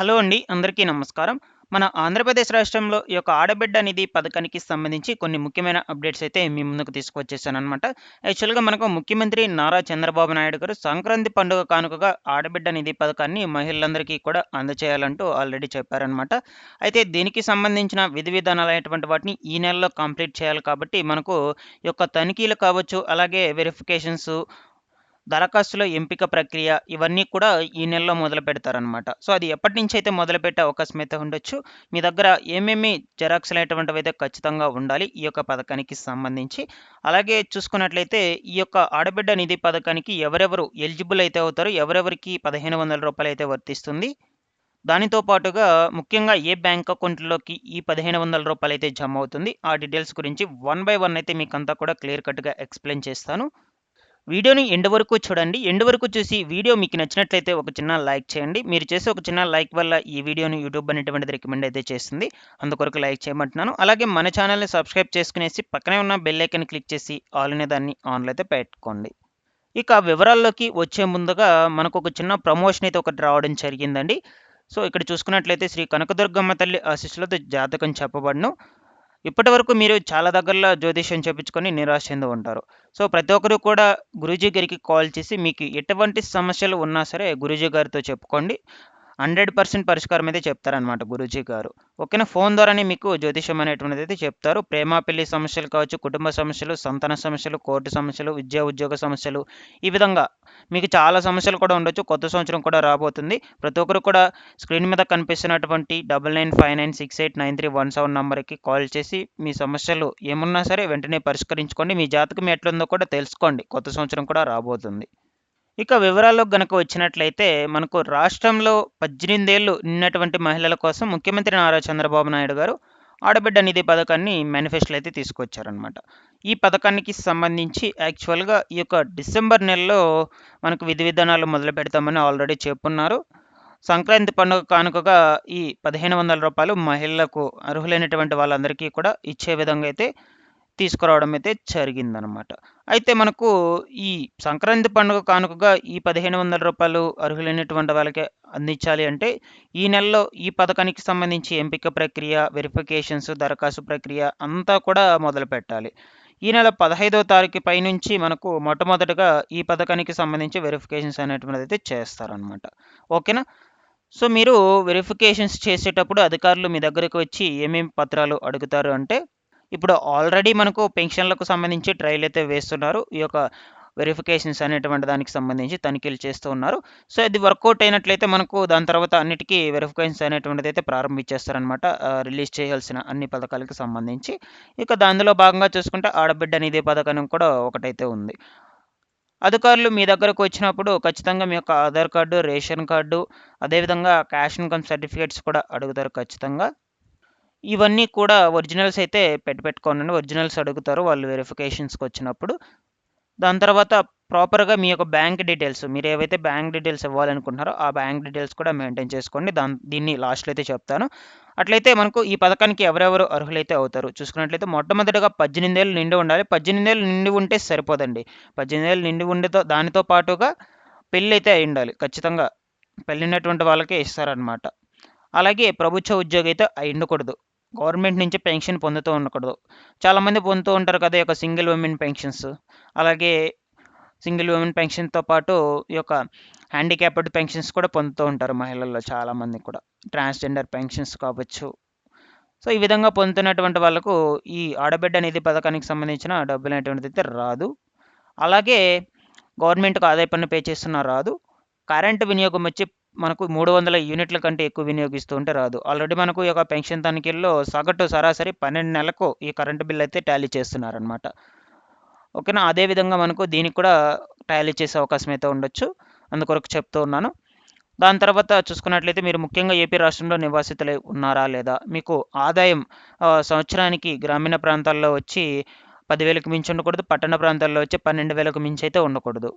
Hello అండి. అందరికీ నమస్కారం. మన ఆంధ్రప్రదేశ్ రాష్ట్రంలో ఈ యొక్క ఆడబిడ్డ నిధి పథకానికి సంబంధించి కొన్ని ముఖ్యమైన అప్డేట్స్ అయితే మీ ముందుకు తీసుకొచ్చేసాననమాట. యాక్చువల్‌గా మనకు ముఖ్యమంత్రి నారా చంద్రబాబు నాయుడు గారు సంక్రాంతి పండుగ కానుకగా ఆడబిడ్డ నిధి పథకాన్ని మహిళలందరికీ కూడా అందచేయాలంటూ ఆల్రెడీ చెప్పారనమాట. అయితే దీనికి సంబంధించిన విధి విధానాలు అనేటువంటి వాటిని ఈ నెలలో కంప్లీట్ చేయాలి కాబట్టి మనకు ఈ యొక్క తనిఖీలు కావచ్చు, అలాగే వెరిఫికేషన్స్ దరఖాస్తుల ఎంపిక ప్రక్రియ ఇవన్నీ కూడా ఈ నెలలో మొదలు పెడతారనమాట. సో, అది ఎప్పటి నుంచి అయితే మొదలుపెట్టే అవకాశం అయితే ఉండొచ్చు. మీ దగ్గర ఏమేమి జెరాక్స్‌లు అయితే ఖచ్చితంగా ఉండాలి ఈ యొక్క పథకానికి సంబంధించి. అలాగే చూసుకున్నట్లయితే ఈ యొక్క ఆడబిడ్డ నిధి పథకానికి ఎవరెవరు ఎలిజిబుల్ అయితే అవుతారో, ఎవరెవరికి పదిహేను వందల రూపాయలు అయితే వర్తిస్తుంది. దానితో పాటుగా ముఖ్యంగా ఏ బ్యాంక్ అకౌంట్‌లోకి ఈ పదిహేను వందల రూపాయలు అయితే జమ అవుతుంది. ఆ డీటెయిల్స్ గురించి వన్ బై వన్ అయితే మీకంతా కూడా క్లియర్ కట్‌గా ఎక్స్‌ప్లెయిన్ చేస్తాను. వీడియోని ఎండ్ వరకు చూడండి. ఎండ్ వరకు చూసి వీడియో మీకు నచ్చినట్లయితే ఒక చిన్న లైక్ చేయండి. మీరు చేసే ఒక చిన్న లైక్ వల్ల ఈ వీడియోని యూట్యూబ్ అనేటువంటిది రికమెండ్ అయితే చేస్తుంది. అందుకొరకు లైక్ చేయమంటున్నాను. అలాగే మన ఛానల్‌ని సబ్స్క్రైబ్ చేసుకునేసి పక్కనే ఉన్న బెల్ ఐకన్ క్లిక్ చేసి ఆల్ అనే దాన్ని ఆన్‌లో అయితే పెట్టుకోండి. ఇక వివరాల్లోకి వచ్చే ముందుగా మనకు ఒక చిన్న ప్రమోషన్ అయితే ఒకటి రావడం జరిగిందండి. సో, ఇక్కడ చూసుకున్నట్లయితే శ్రీ కనకదుర్గమ్మ తల్లి ఆశీస్సులతో జాతకం చెప్పబడను ఇప్పటివరకు మీరు చాలా దగ్గరలో జ్యోతిష్యం చెప్పించుకొని నిరాశ చెంది ఉంటారు. సో, ప్రతి ఒక్కరు కూడా గురూజీ గారికి కాల్ చేసి మీకు ఎటువంటి సమస్యలు ఉన్నా సరే గురూజీ గారితో చెప్పుకోండి. 100% పరిష్కారం అయితే చెప్తారనమాట గురూజీ గారు. ఓకేనా. ఫోన్ ద్వారానే మీకు జ్యోతిష్యం అనేటువంటిది అయితే చెప్తారు. ప్రేమ, పెళ్ళి సమస్యలు కావచ్చు, కుటుంబ సమస్యలు, సంతాన సమస్యలు, కోర్టు సమస్యలు, విద్యా, ఉద్యోగ సమస్యలు ఈ విధంగా మీకు చాలా సమస్యలు కూడా ఉండొచ్చు. కొత్త సంవత్సరం కూడా రాబోతుంది. ప్రతి ఒక్కరు కూడా స్క్రీన్ మీద కనిపిస్తున్నటువంటి double nine five nine six eight nine three one seven నెంబర్కి కాల్ చేసి మీ సమస్యలు ఏమున్నా సరే వెంటనే పరిష్కరించుకోండి. మీ జాతకం ఎట్లుందో కూడా తెలుసుకోండి. కొత్త సంవత్సరం కూడా రాబోతుంది. ఇక వివరాల్లో గనక వచ్చినట్లయితే మనకు రాష్ట్రంలో పద్దెనిమిదేళ్ళు నిన్నటువంటి మహిళల కోసం ముఖ్యమంత్రి నారా చంద్రబాబు నాయుడు గారు ఆడబిడ్డ నిధి పథకాన్ని మేనిఫెస్టోలో అయితే తీసుకొచ్చారనమాట. ఈ పథకానికి సంబంధించి యాక్చువల్‌గా ఈ యొక్క డిసెంబర్ నెలలో మనకు విధి విధానాలు మొదలు పెడతామని ఆల్రెడీ చెప్పున్నారు. సంక్రాంతి పండుగ కానుకగా ఈ పదిహేను వందల రూపాయలు మహిళలకు అర్హులైనటువంటి వాళ్ళందరికీ కూడా ఇచ్చే విధంగా అయితే తీసుకురావడం అయితే జరిగిందనమాట. అయితే మనకు ఈ సంక్రాంతి పండుగ కానుకగా ఈ పదిహేను వందల రూపాయలు అర్హులైనటువంటి వాళ్ళకి అందించాలి అంటే ఈ నెలలో ఈ పథకానికి సంబంధించి ఎంపిక ప్రక్రియ, వెరిఫికేషన్స్, దరఖాస్తు ప్రక్రియ అంతా కూడా మొదలుపెట్టాలి. ఈ నెల 15వ తారీఖు పైనుంచి మనకు మొట్టమొదటగా ఈ పథకానికి సంబంధించి వెరిఫికేషన్స్ అనేటువంటిది అయితే చేస్తారనమాట. ఓకేనా. సో, మీరు వెరిఫికేషన్స్ చేసేటప్పుడు అధికారులు మీ దగ్గరికి వచ్చి ఏమేమి పత్రాలు అడుగుతారు అంటే ఇప్పుడు ఆల్రెడీ మనకు పెన్షన్‌లకు సంబంధించి ట్రయల్ అయితే వేస్తున్నారు. ఈ యొక్క వెరిఫికేషన్స్ అనేటువంటి దానికి సంబంధించి తనిఖీలు చేస్తూ ఉన్నారు. సో, ఇది వర్కౌట్ అయినట్లయితే మనకు దాని తర్వాత అన్నిటికీ వెరిఫికేషన్స్ అనేటువంటిది అయితే ప్రారంభించేస్తారనమాట. రిలీజ్ చేయాల్సిన అన్ని పథకాలకు సంబంధించి. ఇక దానిలో భాగంగా చూసుకుంటే ఆడబిడ్డ నిధి పథకం కూడా ఒకటైతే ఉంది. అధికారులు మీ దగ్గరకు వచ్చినప్పుడు ఖచ్చితంగా మీ యొక్క ఆధార్ కార్డు, రేషన్ కార్డు అదేవిధంగా క్యాష్ ఇన్‌కమ్ సర్టిఫికేట్స్ కూడా అడుగుతారు ఖచ్చితంగా. ఇవన్నీ కూడా ఒరిజినల్స్ అయితే పెట్టి పెట్టుకోనండి. ఒరిజినల్స్ అడుగుతారు వాళ్ళు వెరిఫికేషన్స్‌కి వచ్చినప్పుడు. దాని తర్వాత ప్రాపర్‌గా మీ యొక్క బ్యాంక్ డీటెయిల్స్ మీరు ఏవైతే బ్యాంక్ డీటెయిల్స్ ఇవ్వాలనుకుంటున్నారో ఆ బ్యాంక్ డీటెయిల్స్ కూడా మెయింటైన్ చేసుకోండి. దాని దీన్ని లాస్ట్‌లో అయితే చెప్తాను. అట్లయితే మనకు ఈ పథకానికి ఎవరెవరు అర్హులైతే అవుతారు చూసుకున్నట్లయితే మొట్టమొదటిగా 18 ఏళ్ళు నిండి ఉండాలి. 18 నిండి ఉంటే సరిపోదండి. 18 ఏళ్ళు నిండి ఉండితో దానితో పాటుగా పెళ్ళయితే అయ్యుండాలి. ఖచ్చితంగా పెళ్ళినటువంటి వాళ్ళకే ఇస్తారనమాట. అలాగే ప్రభుత్వ ఉద్యోగి అయితే అయ్యుండకూడదు. గవర్నమెంట్ నుంచి పెన్షన్ పొందుతూ ఉండకూడదు. చాలామంది పొందుతూ ఉంటారు కదా! ఈ యొక్క సింగిల్ ఉమెన్ పెన్షన్స్. అలాగే సింగిల్ ఉమెన్ పెన్షన్‌తో పాటు ఈ యొక్క హ్యాండిక్యాప్డ్ పెన్షన్స్ కూడా పొందుతూ ఉంటారు మహిళల్లో చాలామంది కూడా. ట్రాన్స్‌జెండర్ పెన్షన్స్ కావచ్చు. సో, ఈ విధంగా పొందుతున్నటువంటి వాళ్ళకు ఈ ఆడబిడ్డ నిధి పథకానికి సంబంధించిన డబ్బులనేటువంటిదైతే రాదు. అలాగే గవర్నమెంట్‌కి ఆదాయ పన్ను పే చేస్తున్నా రాదు. కరెంట్ వినియోగం వచ్చి మనకు 300 యూనిట్ల కంటే ఎక్కువ వినియోగిస్తూ ఉంటే రాదు. ఆల్రెడీ మనకు ఈ యొక్క పెన్షన్ తనిఖీల్లో సగటు సరాసరి 12 నెలలకు ఈ కరెంటు బిల్ అయితే టాలీ చేస్తున్నారనమాట. ఓకేనా. అదే విధంగా మనకు దీనికి కూడా టాలీ చేసే అవకాశం అయితే ఉండొచ్చు. అందుకొరకు చెప్తూ ఉన్నాను. దాని తర్వాత చూసుకున్నట్లయితే మీరు ముఖ్యంగా ఏపీ రాష్ట్రంలో నివాసితులై ఉన్నారా లేదా? మీకు ఆదాయం సంవత్సరానికి గ్రామీణ ప్రాంతాల్లో వచ్చి పదివేలకు మించి ఉండకూడదు. పట్టణ ప్రాంతాల్లో వచ్చి 12,000కు మించి అయితే ఉండకూడదు.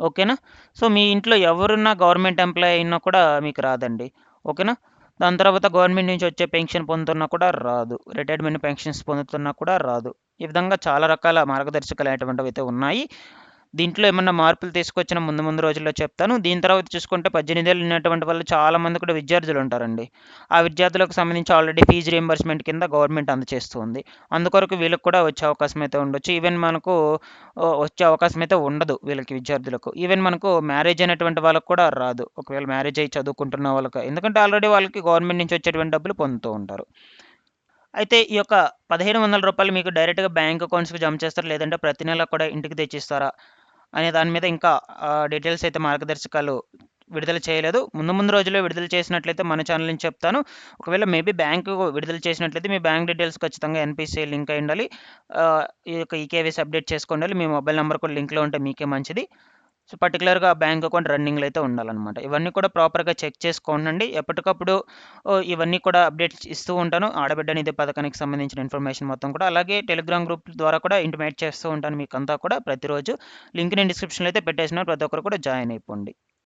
ఓకేనా. సో, మీ ఇంట్లో ఎవరున్నా గవర్నమెంట్ ఎంప్లాయీ అయినా కూడా మీకు రాదండి. ఓకేనా. దాని తర్వాత గవర్నమెంట్ నుంచి వచ్చే పెన్షన్ పొందుతున్నా కూడా రాదు. రిటైర్మెంట్ పెన్షన్స్ పొందుతున్నా కూడా రాదు. ఈ విధంగా చాలా రకాల మార్గదర్శకాలు అనేటువంటివి అయితే ఉన్నాయి. దీంట్లో ఏమన్నా మార్పులు తీసుకొచ్చిన ముందు ముందు రోజుల్లో చెప్తాను. దీని తర్వాత చూసుకుంటే పద్దెనిమిది ఏళ్ళు ఉన్నటువంటి వాళ్ళు చాలామంది కూడా విద్యార్థులు ఉంటారండి. ఆ విద్యార్థులకు సంబంధించి ఆల్రెడీ ఫీజు రియంబర్స్మెంట్ కింద గవర్నమెంట్ అందచేస్తుంది. అందుకొరకు వీళ్ళకి కూడా వచ్చే అవకాశం అయితే ఉండొచ్చు. ఈవెన్ మనకు వచ్చే అవకాశం అయితే ఉండదు వీళ్ళకి విద్యార్థులకు. ఈవెన్ మనకు మ్యారేజ్ అయినటువంటి వాళ్ళకి కూడా రాదు. ఒకవేళ మ్యారేజ్ అయ్యి చదువుకుంటున్న వాళ్ళకి. ఎందుకంటే ఆల్రెడీ వాళ్ళకి గవర్నమెంట్ నుంచి వచ్చేటువంటి డబ్బులు పొందుతూ ఉంటారు. అయితే ఈ యొక్క పదిహేను వందల రూపాయలు మీకు డైరెక్ట్గా బ్యాంక్ అకౌంట్స్కి జమ చేస్తారా? లేదంటే ప్రతి నెల కూడా ఇంటికి తెచ్చిస్తారా? అనే దాని మీద ఇంకా డీటెయిల్స్ అయితే మార్గదర్శకాలు విడుదల చేయలేదు. ముందు ముందు రోజుల్లో విడుదల చేసినట్లయితే మన ఛానల్ నుంచి చెప్తాను. ఒకవేళ మేబీ బ్యాంకు విడుదల చేసినట్లయితే మీ బ్యాంక్ డీటెయిల్స్ ఖచ్చితంగా ఎన్పిసిఐ లింక్ అయి ఉండాలి. ఈ యొక్క ఈకేవీసీ అప్డేట్ చేసుకోండి. మీ మొబైల్ నెంబర్ కూడా లింక్లో ఉంటే మీకే మంచిది. సో పర్టికులర్గా బ్యాంక్ అకౌంట్ రన్నింగ్లో అయితే ఉండాలన్నమాట. ఇవన్నీ కూడా ప్రాపర్గా చెక్ చేసుకోండి ఎప్పటికప్పుడు ఇవన్నీ కూడా అప్డేట్స్ ఇస్తూ ఉంటాను. ఆడబిడ్డ నిధి పథకానికి సంబంధించిన ఇన్ఫర్మేషన్ మొత్తం కూడా అలాగే టెలిగ్రామ్ గ్రూప్ ద్వారా కూడా ఇంటిమేట్ చేస్తూ ఉంటాను మీకు అంతా కూడా ప్రతిరోజు. లింక్ నేను డిస్క్రిప్షన్లో అయితే పెట్టేసిన ప్రతి ఒక్కరు కూడా జాయిన్ అయిపోండి.